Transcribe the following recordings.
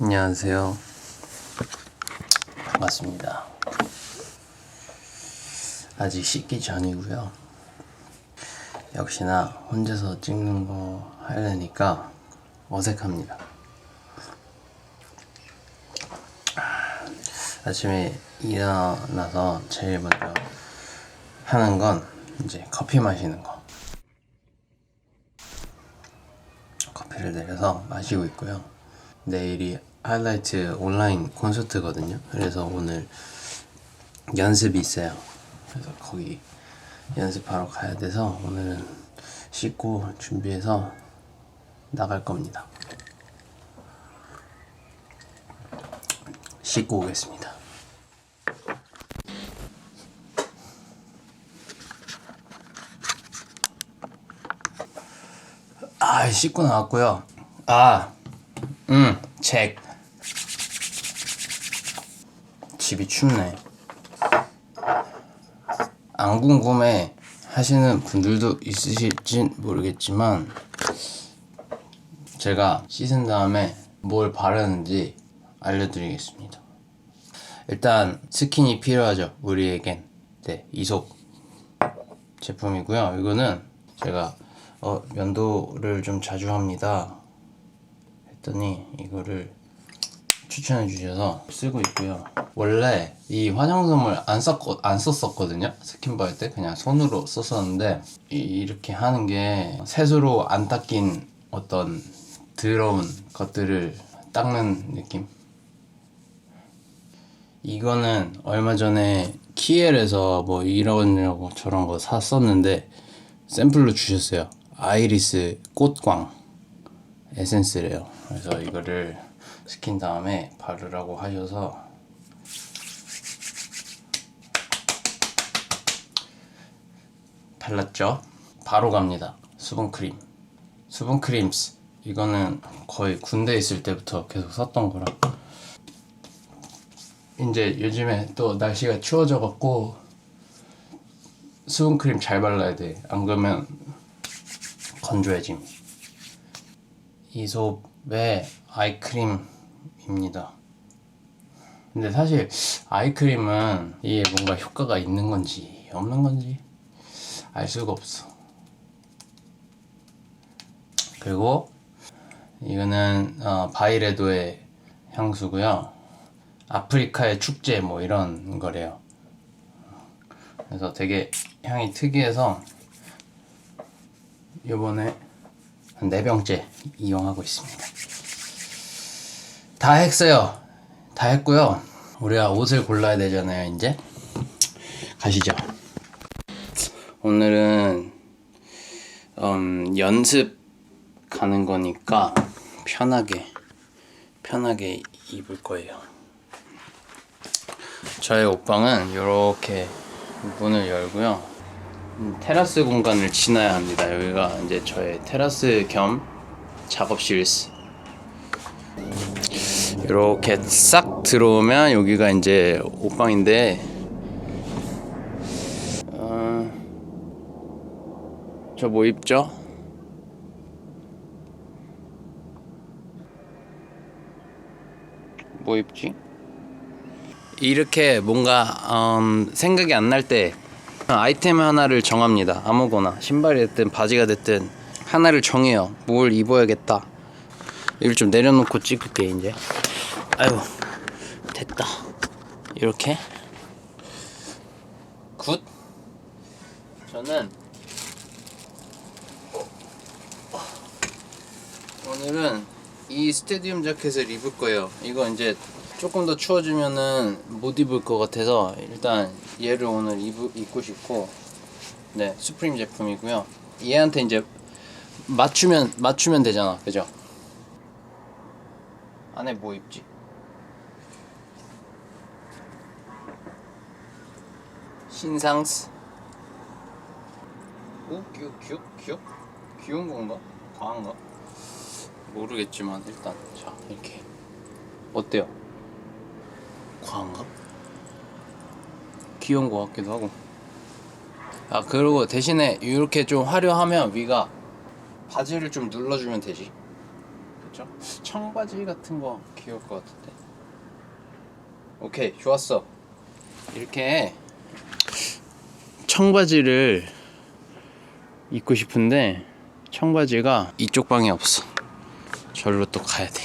안녕하세요. 반갑습니다. 아직 씻기 전이고요. 역시나 혼자서 찍는 거 하려니까 어색합니다. 아침에 일어나서 제일 먼저 하는 건 이제 커피 마시는 거. 커피를 내려서 마시고 있고요. 내일이 하이라이트 온라인 콘서트거든요. 그래서 오늘 연습이 있어요. 그래서 거기 연습하러 가야 돼서 오늘은 씻고 준비해서 나갈 겁니다. 씻고 오겠습니다. 아, 씻고 나왔고요. 아, 음, 책. 집이 춥네. 안 궁금해 하시는 분들도 있으실진 모르겠지만, 제가 씻은 다음에 뭘 바르는지 알려드리겠습니다. 일단 스킨이 필요하죠. 우리에겐. 네, 이솝 제품이고요. 이거는 제가 어, 면도를 좀 자주 합니다. 했더니 이거를 추천해 주셔서 쓰고 있고요. 원래 이 화장솜을 안 썼, 안 썼었거든요. 스킨바 할 때 그냥 손으로 썼었는데 이- 이렇게 하는 게 세수로 안 닦인 어떤 더러운 것들을 닦는 느낌? 이거는 얼마 전에 키엘에서 뭐 이런 저런 거 샀었는데 샘플로 주셨어요. 아이리스 꽃광 에센스래요. 그래서 이거를 스킨 다음에 바르라고 하셔서 발랐죠. 바로 갑니다. 수분 크림. 수분 크림스. 이거는 거의 군대 있을 때부터 계속 썼던 거라. 이제 요즘에 또 날씨가 추워져 갖고 수분 크림 잘 발라야 돼. 안 그러면 건조해짐. 이솝의 아이크림 입니다. 근데 사실 아이크림은 이게 뭔가 효과가 있는 건지 없는 건지 알 수가 없어. 그리고 이거는 어, 바이레도의 향수고요. 아프리카의 축제 뭐 이런 거래요. 그래서 되게 향이 특이해서 요번에 한 4병째 이용하고 있습니다. 다 했어요. 다 했고요. 우리가 옷을 골라야 되잖아요, 이제. 가시죠. 오늘은 음, 연습 가는 거니까 편하게 편하게 입을 거예요. 저의 옷방은 이렇게 문을 열고요. 음, 테라스 공간을 지나야 합니다. 여기가 이제 저의 테라스 겸 작업실. 이렇게 싹 들어오면 여기가 이제 옷방인데, 어, 저뭐 입죠? 뭐 입지? 이렇게 뭔가 음, 생각이 안 날 때 아이템 하나를 정합니다. 아무거나 신발이 됐든 바지가 됐든 하나를 정해요. 뭘 입어야겠다. 이걸 좀 내려놓고 찍을게 이제. 아유 됐다. 이렇게 굿. 저는 오늘은 이 스테디움 자켓을 입을 거예요. 이거 이제 조금 더 추워지면은 못 입을 것 같아서 일단 얘를 오늘 입, 입고 싶고 네 수프림 제품이고요. 얘한테 이제 맞추면 맞추면 되잖아, 그죠? 안에 뭐 입지? 신상스 오 귀여 귀여 귀여 귀여운 건가? 과한가? 모르겠지만 일단 자 이렇게 어때요? 과한가? 귀여운 것 같기도 하고 아 그리고 대신에 이렇게 좀 화려하면 위가 바지를 좀 눌러주면 되지 그쵸? 청바지 같은 거 귀여울 것 같은데 오케이 좋았어 이렇게 청바지를 입고 싶은데 청바지가 이쪽 방에 없어. 절로 또 가야 돼.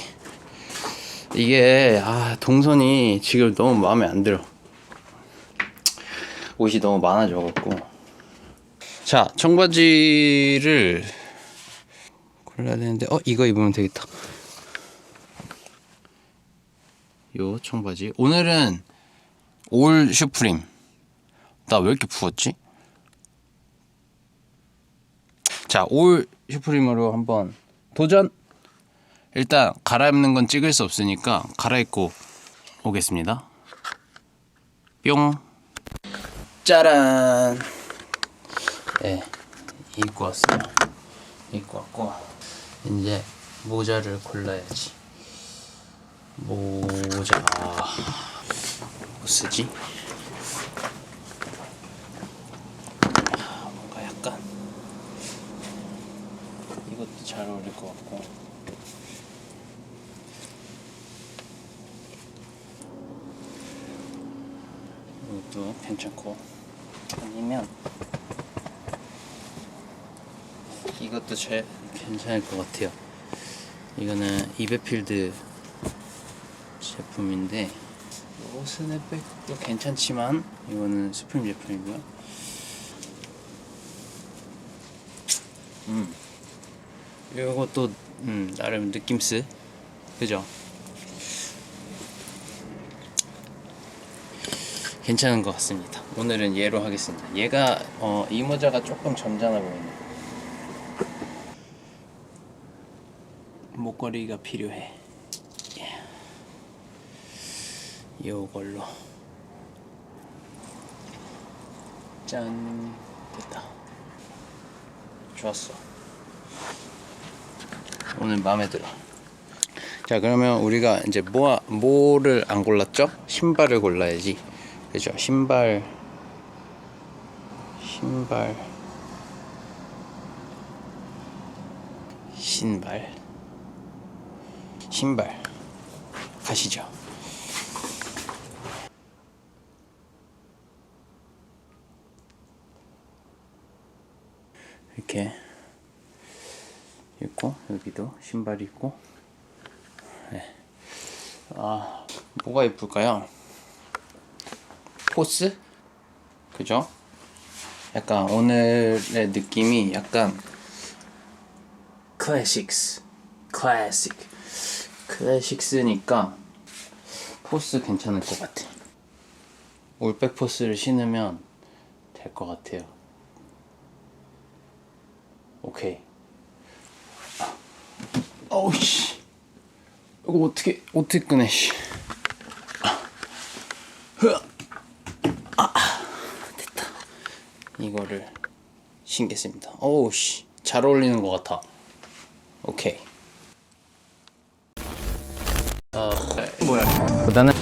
이게 아 동선이 지금 너무 마음에 안 들어. 옷이 너무 많아져갖고. 자 청바지를 골라야 되는데 어 이거 입으면 되겠다. 요 청바지. 오늘은 올 슈프림. 나 왜 이렇게 부었지? 자, 올 슈프림으로 한번 도전. 일단 갈아입는 건 찍을 수 없으니까 갈아입고 오겠습니다. 뿅. 짜란. 네, 입고 왔어요. 입고 왔고 이제 모자를 골라야지. 모자 뭐 쓰지? 뭔가 약간 이것도 잘 어울릴 것 같고. 이것도 괜찮고. 아니면 이것도 제일 괜찮을 것 같아요. 이거는 이베필드 제품인데 요 스냅백도 괜찮지만 이거는 스프림 제품이고요. 음. 이것도 음, 나름 느낌스 그죠? 괜찮은 것 같습니다. 오늘은 얘로 하겠습니다. 얘가 어, 이 모자가 조금 점잖아 보이네. 목걸이가 필요해. 예. 요걸로 짠 됐다. 좋았어. 오늘 마음에 들어. 자 그러면 우리가 이제 뭐 뭐를 안 골랐죠? 신발을 골라야지. 그죠? 신발 신발 신발 신발 가시죠. 이렇게 있고 여기도 신발이 있고 네. 아 뭐가 예쁠까요? 포스? 그죠? 약간 오늘의 느낌이 약간 클래식스 클래식 클래식스니까 포스 괜찮을 것 같아 올백 포스를 신으면 될 것 같아요 오케이 어우 씨. 이거 어떻게 어떻게 끄네 씨. 흐. 아. 됐다. 이거를 신겠습니다. 어우 씨 잘 어울리는 것 같아. 오케이. 어 뭐야? 나는